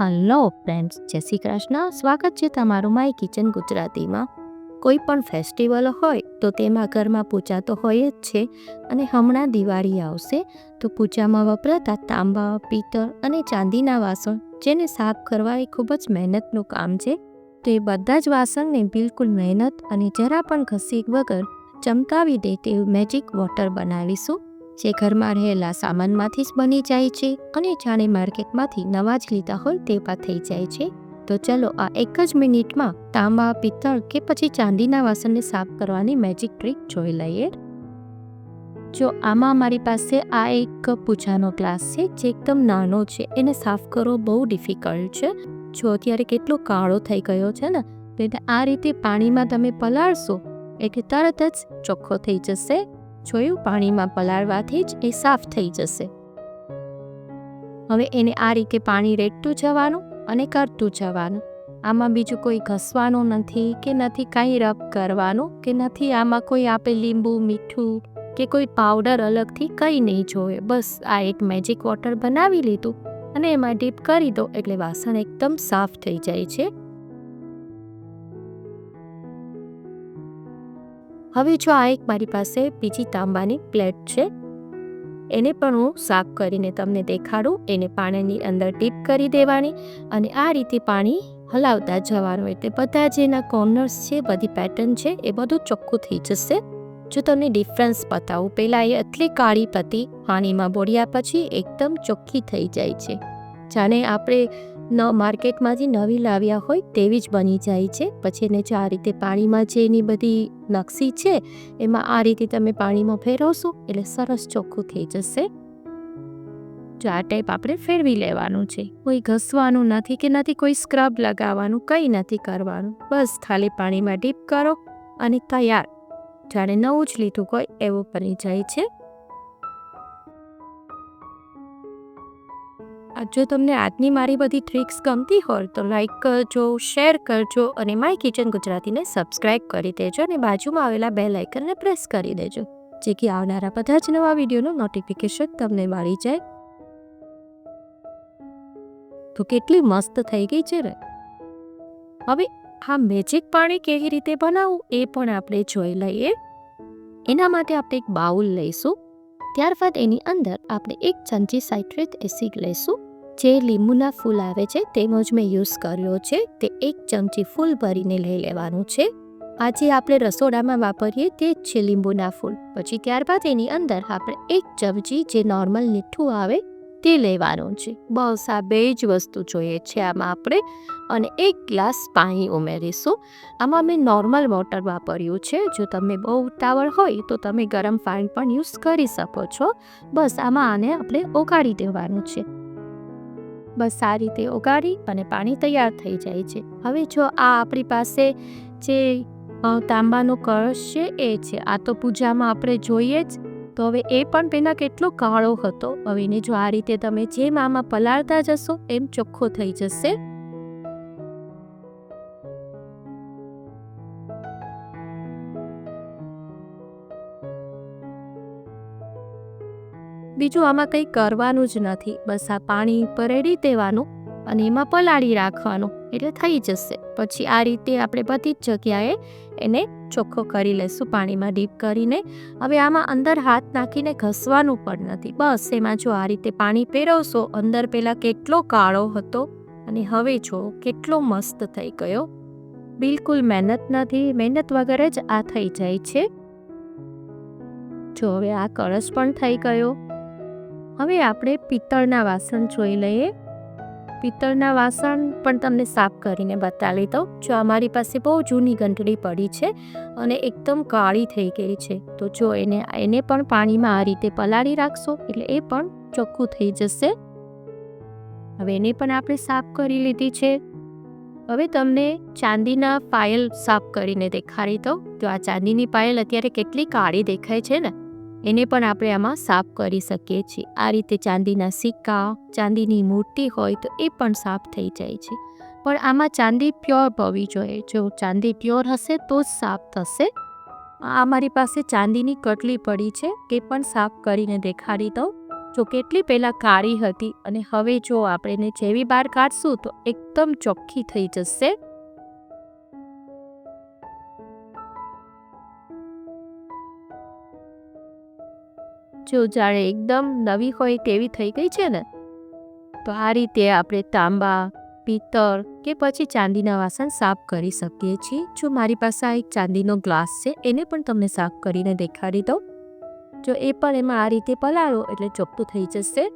Hello friends જય શ્રી કૃષ્ણ. સ્વાગત છે તમારું માય કિચન ગુજરાતીમાં. કોઈ પણ ફેસ્ટિવલ હોય તો તેમાં ઘરમાં પૂજા તો હોય જ છે અને હમણાં દિવાળી આવશે તો પૂજામાં વપરાતા તાંબા, પિત્તળ અને ચાંદીના વાસણ જેને સાફ કરવા એ ખૂબ જ મહેનતનું કામ છે. તો એ બધા જ વાસણને બિલકુલ મહેનત અને જરા પણ ઘસી વગર ચમકાવી દે તેવું મેજિક વોટર બનાવીશું. જે ઘરમાં રહેલા સામાનમાંથી જ બની જાય છે અને જાણે માર્કેટમાંથી નવા જ લીધા હોય તેવા થઈ જાય છે. તો ચલો આ એક જ મિનિટમાં તાંબા, પિત્તળ કે પછી ચાંદીના વાસણને સાફ કરવાની મેજિક ટ્રીક જોઈ લઈએ. જો આમાં મારી પાસે આ એક પૂજાનો ગ્લાસ છે, જે એકદમ નાનો છે, એને સાફ કરવો બહુ ડિફિકલ્ટ છે. જો અત્યારે કેટલો કાળો થઈ ગયો છે ને એટલે આ રીતે પાણીમાં તમે પલાળશો એટલે તરત જ ચોખ્ખો થઈ જશે. જોયું? પાણીમાં પલાળવાથી જ એ સાફ થઈ જશે. હવે એને આ રીતે પાણી રેડતું જવાનું અને કરતું જવાનું. આમાં બીજું કોઈ ઘસવાનું નથી કે નથી કાંઈ રબ કરવાનું કે નથી આમાં કોઈ આપે લીંબુ, મીઠું કે કોઈ પાવડર અલગથી કંઈ નહીં જોવે. બસ આ એક મેજિક વોટર બનાવી લીધું અને એમાં ડીપ કરી દો એટલે વાસણ એકદમ સાફ થઈ જાય છે. હવે જો આ એક મારી પાસે બીજી તાંબાની પ્લેટ છે, એને પણ હું સાફ કરીને તમને દેખાડું. એને પાણીની અંદર ડીપ કરી દેવાની અને આ રીતે પાણી હલાવતા જવાનું એટલે બધા જે એના કોર્નર્સ છે, બધી પેટર્ન છે, એ બધું ચોખ્ખું થઈ જશે. જો તમને ડિફરન્સ બતાવું, પહેલાં એ એટલી કાળી પતી પાણીમાં બોળ્યા પછી એકદમ ચોખ્ખી થઈ જાય છે. જાણે આપણે ન માર્કેટમાંથી નવી લાવ્યા હોય તેવી જ બની જાય છે. પછી એને જે આ રીતે પાણીમાં જે એની બધી નકશી છે, એમાં આ રીતે તમે પાણીમાં ફેરવશો એટલે સરસ ચોખ્ખું થઈ જશે. જો આ ટાઈપ આપણે ફેરવી લેવાનું છે. કોઈ ઘસવાનું નથી કે નથી, કોઈ સ્ક્રબ લગાવવાનું, કંઈ નથી કરવાનું. બસ ખાલી પાણીમાં ડીપ કરો અને તૈયાર. જાણે નવું જ લીધું હોય એવું બની જાય છે. જો તમને આજની મારી બધી ટ્રિક્સ ગમતી હોય તો લાઈક કરજો શેર કરજો અને માય કિચન ગુજરાતીને સબસ્ક્રાઇબ કરી દેજો અને બાજુમાં આવેલા બે લાઇકનને પ્રેસ કરી દેજો. જેથી આવનારા બધા જ નવા વિડીયોનું નોટિફિકેશન તમને મળી જાય. તો કેટલી મસ્ત થઈ ગઈ છે ને? હવે આ મેજિક પાણી કેવી રીતે બનાવવું એ પણ આપણે જોઈ લઈએ. એના માટે આપણે એક બાઉલ લઈશું. ત્યારબાદ એની અંદર આપણે એક ચમચી સાઇટ્રેટ એસિડ લઈશું. જે લીંબુના ફૂલ આવે છે તેનો જ મેં યુઝ કર્યો છે, તે એક ચમચી ફૂલ ભરીને લઈ લેવાનું છે. આજે આપણે રસોડામાં વાપરીએ તે જ છે લીંબુના ફૂલ. પછી ત્યારબાદ એની અંદર આપણે એક ચમચી જે નોર્મલ મીઠું આવે તે લેવાનું છે. બસ આ બે જ વસ્તુ જોઈએ છે આમાં આપણે. અને એક ગ્લાસ પાણી ઉમેરીશું. આમાં મેં નોર્મલ વોટર વાપર્યું છે. જો તમે બહુ ઉતાવળ હોય તો તમે ગરમ પાણી પણ યુઝ કરી શકો છો. બસ આમાં આને આપણે ઓગાળી દેવાનું છે. બસ આ રીતે ઓગાળી અને પાણી તૈયાર થઈ જાય છે. હવે જો આ આપણી પાસે જે તાંબાનો કળશ છે એ છે. આ તો પૂજામાં આપણે જોઈએ જ. તો હવે એ પણ પહેલાં કેટલો કાળો હતો. હવે એને જો આ રીતે તમે જેમ આમાં પલાળતા જશો એમ ચોખ્ખો થઈ જશે. બીજું આમાં કંઈ કરવાનું જ નથી. બસ આ પાણી પરેડી દેવાનું અને એમાં પલાળી રાખવાનું. એટલે થઈ જશે. પછી આ રીતે આપણે બધી જ જગ્યાએ એને ચોખ્ખો કરી લઈશું પાણીમાં ડીપ કરીને. હવે આમાં અંદર હાથ નાખીને ઘસવાનું પણ નથી. બસ એમાં જો આ રીતે પાણી પહેરવશો અંદર પહેલાં કેટલો કાળો હતો અને હવે જો કેટલો મસ્ત થઈ ગયો. બિલકુલ મહેનત નથી, મહેનત વગર જ આ થઈ જાય છે. જો હવે આ કળશ પણ થઈ ગયો. હવે આપણે પિત્તળના વાસણ જોઈ લઈએ. પિત્તળના વાસણ પણ તમને સાફ કરીને બતાવી દઉં. જો અમારી પાસે બહુ જૂની ગંટડી પડી છે અને એકદમ કાળી થઈ ગઈ છે, તો જો એને એને પણ પાણીમાં આ રીતે પલાળી રાખશો, એટલે એ પણ ચોખ્ખું થઈ જશે. હવે એને પણ આપણે સાફ કરી લીધી છે. હવે તમને ચાંદીના પાયલ સાફ કરીને દેખાડી દઉં. તો આ ચાંદીની પાયલ અત્યારે કેટલી કાળી દેખાય છે ને એને પણ આપણે આમાં સાફ કરી શકીએ છીએ. આ રીતે ચાંદીના સિક્કા, ચાંદીની મૂર્તિ હોય તો એ પણ સાફ થઈ જાય છે. પણ આમાં ચાંદી પ્યોર હોવી જોઈએ. જો ચાંદી પ્યોર હશે તો જ સાફ થશે. આ મારી પાસે ચાંદીની કટલી પડી છે એ પણ સાફ કરીને દેખાડી દઉં. જો કેટલી પહેલાં કાળી હતી અને હવે જો આપણે એને જેવી બહાર કાઢશું તો એકદમ ચોખ્ખી થઈ જશે. જો જાણે એકદમ નવી હોય તેવી થઈ ગઈ છે ને, તો આ રીતે આપણે તાંબા, પિત્તળ કે પછી ચાંદીના વાસણ સાફ કરી શકીએ છીએ. જો મારી પાસે આ એક ચાંદીનો ગ્લાસ છે, એને પણ તમને સાફ કરીને દેખાડી દઉં. જો એ પણ એમાં આ રીતે પલાળો એટલે ચોખ્ખું થઈ જશે.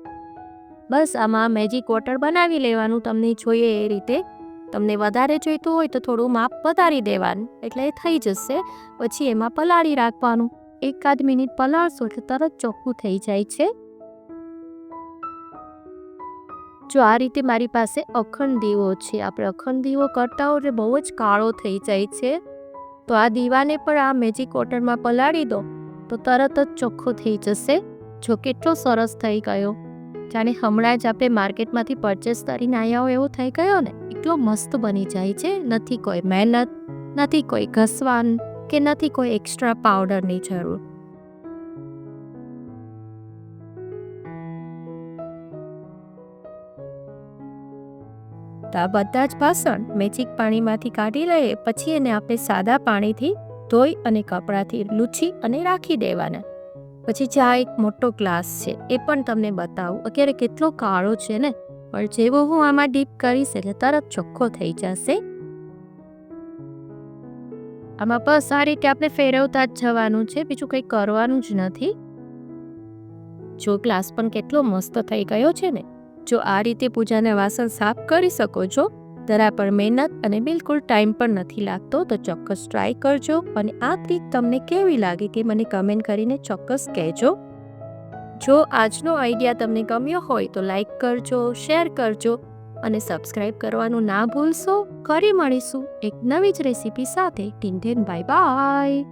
બસ આમાં મેજિક વોટર બનાવી લેવાનું તમને જોઈએ એ રીતે. તમને વધારે જોઈતું હોય તો થોડું માપ વધારી દેવાનું, એટલે એ થઈ જશે. પછી એમાં પલાળી રાખવાનું. એકાદ મિનિટ પલાળશો એટલે તરત ચોખ્ખું થઈ જાય છે. જો આ રીતે મારી પાસે અખંડ દીવો છે, આપણે અખંડ દીવો કરતા હોય બહુ જ કાળો થઈ જાય છે. તો આ દીવાને પણ આ મેજિક વોટરમાં પલાળી દો, તો તરત જ ચોખ્ખો થઈ જશે. જો કેટલો સરસ થઈ ગયો. જાણે હમણાં જ આપણે માર્કેટમાંથી પરચેસ કરીને આવ્યા હોય એવો થઈ ગયો ને. એટલો મસ્ત બની જાય છે. નથી કોઈ મહેનત, નથી કોઈ ઘસવાનું. કે નથી કોઈ એક્સ્ટ્રા પાવડરની જરૂર? આ બધા જ વાસણ મેજિક પાણીમાંથી કાઢી લઈએ, પછી એને આપણે સાદા પાણીથી ધોઈ અને કપડાથી લૂછી અને રાખી દેવાના. પછી જે આ એક મોટો ગ્લાસ છે, એ પણ તમને બતાવું. અત્યારે કેટલો કાળો છે ને? પણ જેવો હું આમાં ડીપ કરીશ એટલે તરત ચોખ્ખો થઈ જશે. આમાં બસ આ રીતે આપણે ફેરવતા જ જવાનું છે, બીજું કંઈ કરવાનું જ નથી. જો ગ્લાસ પણ કેટલો મસ્ત થઈ ગયો છે ને, જો આ રીતે પૂજાના વાસણ સાફ કરી શકો છો જરા પણ મહેનત અને બિલકુલ ટાઈમ પણ નથી લાગતો, તો ચોક્કસ ટ્રાય કરજો અને આ ટ્રીક તમને કેવી લાગી તે મને કમેન્ટ કરીને ચોક્કસ કહેજો. જો આજનો આઈડિયા તમને ગમ્યો હોય તો લાઈક કરજો, શેર કરજો અને સબસ્ક્રાઇબ કરવાનું ના ભૂલશો. ફરી મળીશું એક નવી જ રેસીપી સાથે. Tin bye bye